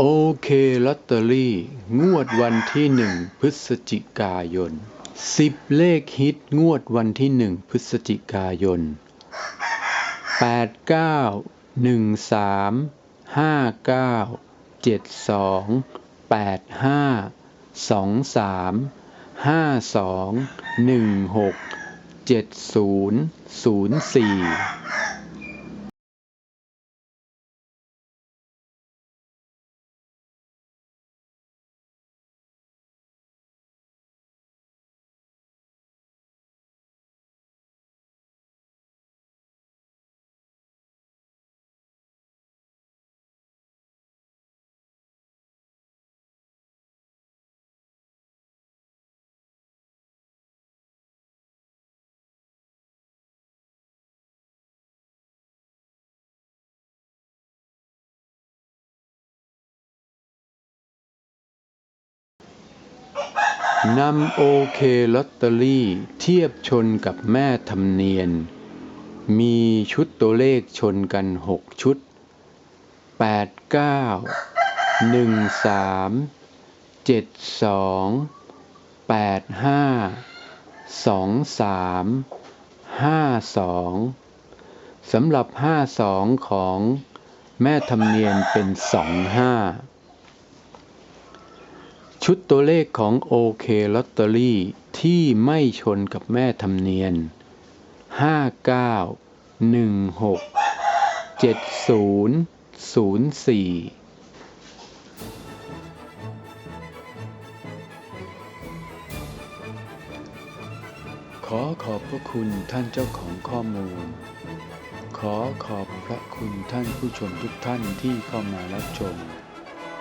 โอเคลอตเตอรี่ งวดวันที่หนึ่งพฤศจิกายนสิบเลขฮิตงวดวันที่หนึ่งพฤศจิกายนแปดเก้าหนึ่งสามห้าเก้าเจ็ดสองแปดห้าสองสามห้าสองหนึ่งหกเจ็ดศูนย์ศูนย์สี่ นำโอเคลอตเตอรี่เทียบชนกับแม่ธรรมเนียน มีชุดตัวเลขชนกัน 6 ชุด 8 9 1 3 7 2 8 5 2 3 5 2สำหรับ 52 ของแม่ธรรมเนียนเป็น 2 5 ชุดตัวเลขของโอเคลอตเตอรี่ที่ไม่ชนกับแม่ธรรมเนียน 59 16 70 04ขอขอบพระคุณท่านเจ้าของข้อมูล ขอขอบพระคุณท่านผู้ชมทุกท่านที่เข้ามารับชม